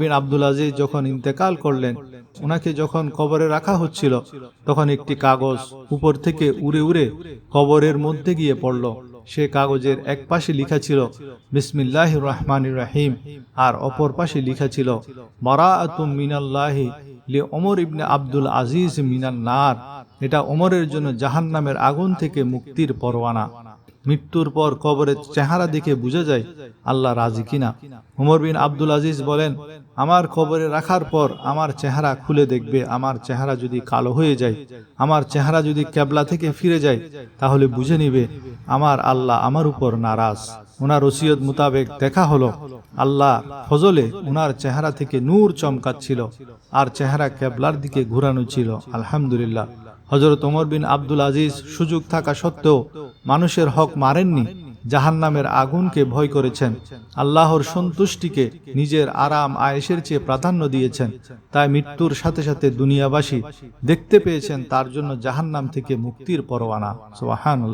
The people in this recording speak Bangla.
বিন আব্দুল আজিজ যখন ইন্তেকাল করলেন, ওনাকে যখন কবরে রাখা হচ্ছিল, তখন একটি কাগজ উপর থেকে উড়ে উড়ে কবরের মধ্যে গিয়ে পড়ল। সে কাগজের এক পাশে লেখা ছিল বিসমিল্লাহ রহমান রাহিম আর অপর পাশে লেখা ছিল বারাআতুম মিনাল্লাহি লি ওমর ইবনে আব্দুল আজিজ মিনান নার এটা ওমরের জন্য জাহান্নামের আগুন থেকে মুক্তির পরোয়ানা। মৃত্যুর পর কবরের চেহারা দেখে বোঝা যায় আল্লাহ রাজি কিনা। উমর বিন আব্দুল আজিজ বলেন আমার কবরে রাখার পর আমার চেহারা খুলে দেখবে আমার চেহারা যদি কালো হয়ে যায় আমার চেহারা যদি ক্যাবলা থেকে ফিরে যায় তাহলে বুঝে নিবে আমার আল্লাহ আমার উপর নারাজ। ওনার ওসিয়ত মোতাবেক দেখা হলো। আল্লাহ ফজলে ওনার চেহারা থেকে নূর চমকাচ্ছিল আর চেহারা ক্যাবলার দিকে ঘুরানো ছিল। আলহামদুলিল্লাহ। হজরত ওমর বিন আব্দুল আজিজ সুযোগ থাকা সত্ত্বেও মানুষের হক মারেননি, জাহান্নামের আগুনকে ভয় করেছেন। আল্লাহর সন্তুষ্টিকে নিজের আরাম আয়েসের চেয়ে প্রাধান্য দিয়েছেন। তাই মৃত্যুর সাথে সাথে দুনিয়াবাসী দেখতে পেয়েছেন তার জন্য জাহান্নাম থেকে মুক্তির পরোয়ানা। সোহান